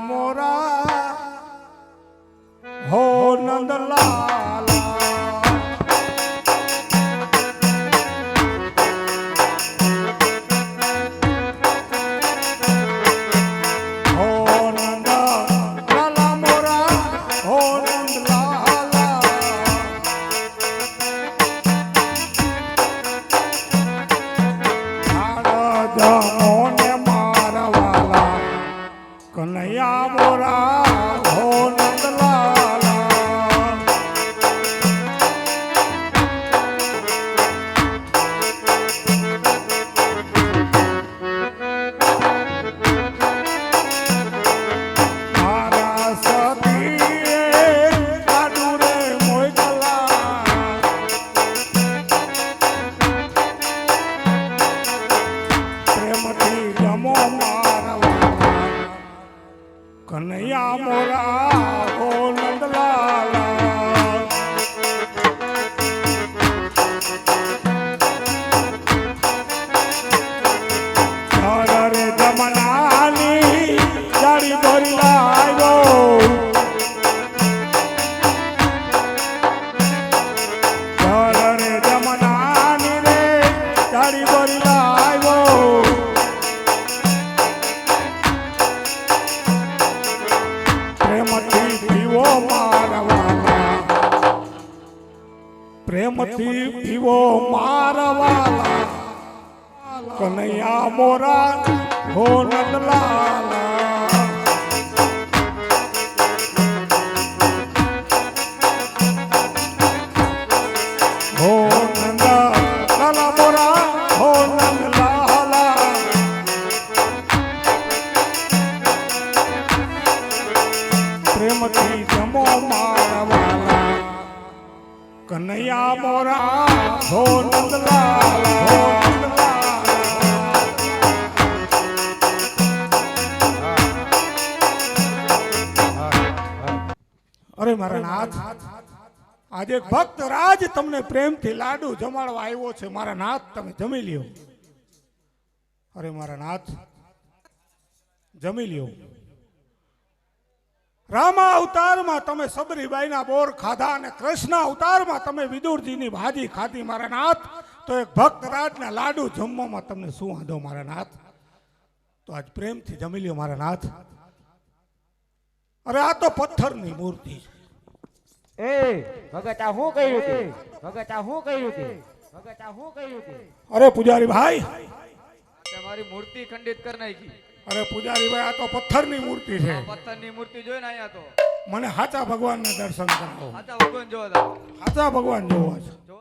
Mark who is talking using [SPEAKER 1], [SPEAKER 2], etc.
[SPEAKER 1] મોરા હો નંદલાલા કનૈયા મોરા કનૈયા મોરા પ્રેમથી પીવો મારવાલા કનૈયા મોરા હો નંદલાલા હો નંદલાલા મોરા હો નંદલાલા પ્રેમથી જમો મારવાલા કનૈયા મોરા, હો નંદલાલ હો અરે મારા નાથ, આજે ભક્ત રાજ તમને પ્રેમથી લાડુ જમાડવા આવ્યો છે. મારા નાથ, તમે જમી લ્યો. અરે મારા નાથ, જમી લ્યો. રામા અવતારમાં તમે સબરીબાઈના બોર ખાધા અને કૃષ્ણ અવતારમાં તમે વિદુરજીની ભાજી ખાધી મારા નાથ. તો એક ભક્ત રાજના લાડુ જમવામાં તમને શું વાંધો મારા નાથ? તો આજ પ્રેમથી જમી લ્યો મારા નાથ. અરે આ તો પથ્થરની મૂર્તિ છે.
[SPEAKER 2] એ ભગત આ શું કહ્યું તે? ભગત આ શું કહ્યું તે? ભગત આ શું કહ્યું તે?
[SPEAKER 1] અરે પૂજારી ભાઈ.
[SPEAKER 3] તમારી મૂર્તિ ખંડિત કરી નાખી.
[SPEAKER 1] અરે પૂજારી ભાઈ આ તો પથ્થરની મૂર્તિ છે.
[SPEAKER 3] પથ્થરની મૂર્તિ જોઈ ને અહીંયા તો.
[SPEAKER 1] મને સાચા ભગવાનના દર્શન કરાવો.
[SPEAKER 3] આતા ભગવાન જોવા હાચા
[SPEAKER 1] સાચા ભગવાન જોવા છે